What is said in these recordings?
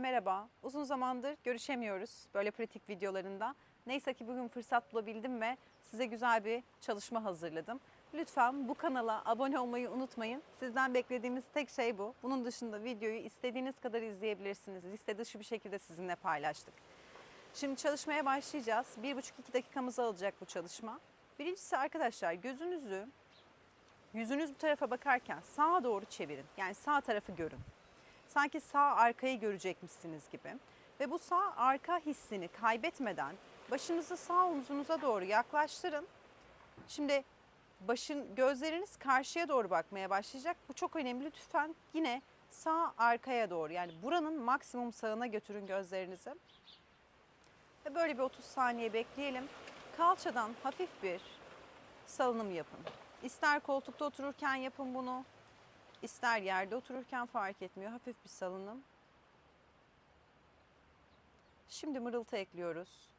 Merhaba. Uzun zamandır görüşemiyoruz böyle pratik videolarında. Neyse ki bugün fırsat bulabildim ve size güzel bir çalışma hazırladım. Lütfen bu kanala abone olmayı unutmayın. Sizden beklediğimiz tek şey bu. Bunun dışında videoyu istediğiniz kadar izleyebilirsiniz. Liste dışı bir şekilde sizinle paylaştık. Şimdi çalışmaya başlayacağız. Bir buçuk iki dakikamızı alacak bu çalışma. Birincisi arkadaşlar gözünüzü yüzünüz bu tarafa bakarken sağa doğru çevirin. Yani sağ tarafı görün. Sanki sağ arkayı görecekmişsiniz gibi. Ve bu sağ arka hissini kaybetmeden başınızı sağ omzunuza doğru yaklaştırın. Şimdi başın gözleriniz karşıya doğru bakmaya başlayacak. Bu çok önemli. Lütfen yine sağ arkaya doğru yani buranın maksimum sağına götürün gözlerinizi. Ve böyle bir 30 saniye bekleyelim. Kalçadan hafif bir salınım yapın. İster koltukta otururken yapın bunu, ister yerde otururken fark etmiyor. Hafif bir salınım. Şimdi mırıltı ekliyoruz.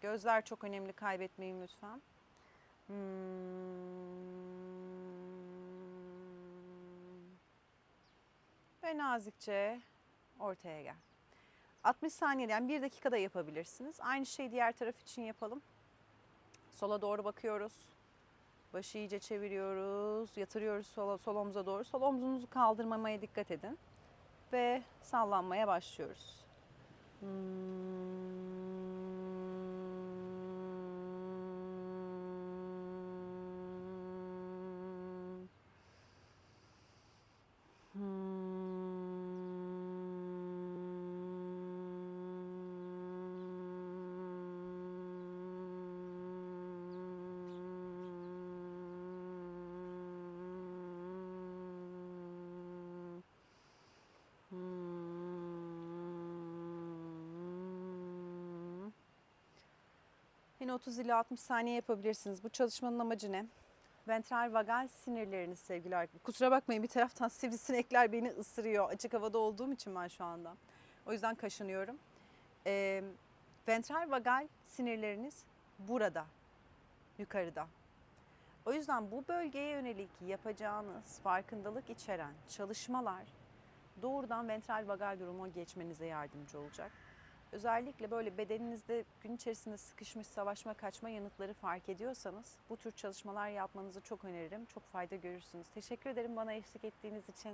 Gözler çok önemli kaybetmeyin lütfen. Ve nazikçe ortaya gel. 60 saniyede yani 1 dakikada yapabilirsiniz. Aynı şeyi diğer taraf için yapalım. Sola doğru bakıyoruz. Başı iyice çeviriyoruz. Yatırıyoruz sola, sol omuza doğru. Sol omzunuzu kaldırmamaya dikkat edin. Ve sallanmaya başlıyoruz. Hmm. Yine 30 ila 60 saniye yapabilirsiniz. Bu çalışmanın amacı ne? Ventral vagal sinirleriniz sevgili arkadaşlar. Kusura bakmayın bir taraftan sivrisinekler beni ısırıyor. Açık havada olduğum için ben şu anda. O yüzden kaşınıyorum. Ee, ventral vagal sinirleriniz burada, yukarıda. O yüzden bu bölgeye yönelik yapacağınız farkındalık içeren çalışmalar doğrudan ventral vagal duruma geçmenize yardımcı olacak. Özellikle böyle bedeninizde gün içerisinde sıkışmış savaşma kaçma yanıtları fark ediyorsanız bu tür çalışmalar yapmanızı çok öneririm. Çok fayda görürsünüz. Teşekkür ederim bana eşlik ettiğiniz için.